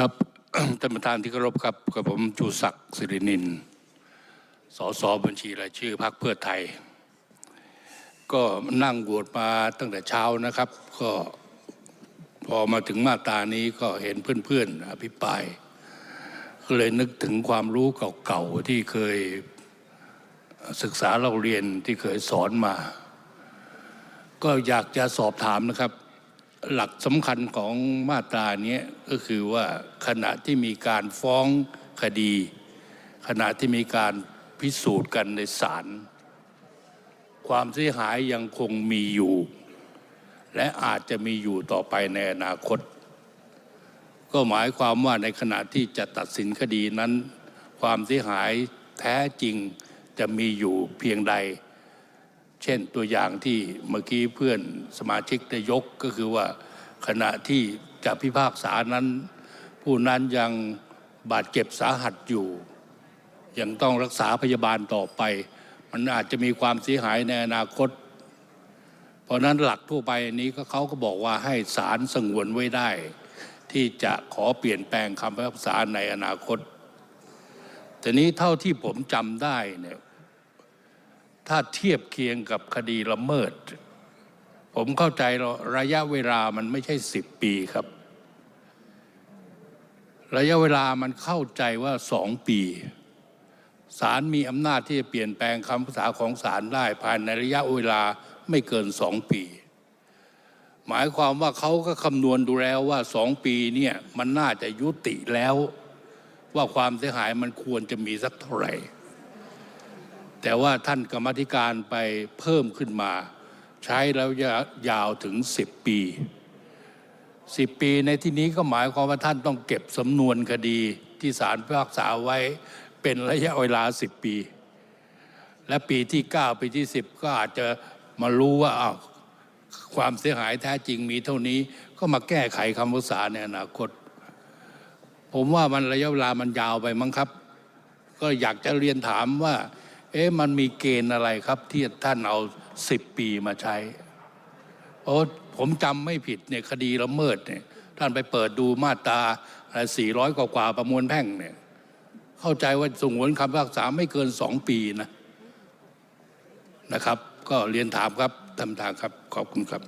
ครับท่านประธานที่เคารพครับกับผมชูศักดิ์สิรินิน สสบัญชีรายชื่อพรรคเพื่อไทย ก็นั่งโหวตมาตั้งแต่เช้านะครับ ก็พอมาถึงมาตานี้ก็เห็นเพื่อนๆอภิปรายก็เลยนึกถึงความรู้เก่าๆที่เคยศึกษาเราเรียนที่เคยสอนมา ก็อยากจะสอบถามนะครับ หลักสำคัญของมาตรานี้ก็คือว่าขณะที่มีการฟ้องคดี ขณะที่มีการพิสูจน์กันในศาลความเสียหายยังคงมีอยู่ และอาจจะมีอยู่ต่อไปในอนาคต ก็หมายความว่าในขณะที่จะตัดสินคดีนั้น ความเสียหายแท้จริงจะมีอยู่เพียงใด เช่นตัวอย่างที่เมื่อกี้เพื่อนสมาชิกได้ยกก็คือว่าขณะที่จะพิพากษานั้น ผู้นั้นยังบาดเจ็บสาหัสอยู่ ยังต้องรักษาพยาบาลต่อไป มันอาจจะมีความเสียหายในอนาคต เพราะนั้นหลักทั่วไปนี้ก็เขาก็บอกว่าให้ศาลสงวนไว้ได้ ที่จะขอเปลี่ยนแปลงคำพิพากษาในอนาคตแต่นี้เท่าที่ผมจำได้เนี่ย ถ้าเทียบเคียงกับคดีละเมิด ผมเข้าใจระยะเวลามันไม่ใช่สิบปีครับ ระยะเวลามันเข้าใจว่าสองปีศาลมีอำนาจที่จะเปลี่ยนแปลงคำพิพากษาของศาลได้ภายในระยะเวลาไม่เกินสองปี หมายความว่าเขาก็คำนวณดูแล้วว่าสองปีเนี่ยมันน่าจะยุติแล้ว ว่าความเสียหายมันควรจะมีสักเท่าไหร่ แต่ว่าท่านกรรมธิการไปเพิ่มขึ้นมา ใช้แล้วยาวถึง 10 ปี 10 ปีในที่นี้ก็หมายความว่าท่านต้องเก็บสำนวนคดีที่ศาลพิพากษาไว้เป็นระยะเวลา 10 ปี และปีที่ 9 ปีที่ 10 ก็อาจจะมารู้ว่าอ้าวความเสียหายแท้จริงมีเท่านี้ก็มาแก้ไขคำพิพากษาในอนาคต ผมว่ามันระยะเวลามันยาวไปมั้งครับ ก็อยากจะเรียนถามว่า เอ๊ะมันมีเกณฑ์อะไรครับ ที่ท่านเอาสิบปีมาใช้โอ้ผมจำไม่ผิดเนี่ยคดีละเมิดเนี่ยท่านไปเปิดดูมาตราสี่ร้อยกว่าประมวลแพ่งเนี่ยเข้าใจว่าสงวนคำพิพากษาไม่เกินสองปีนะนะครับ ก็เรียนถามครับท่านประธานครับ ขอบคุณครับ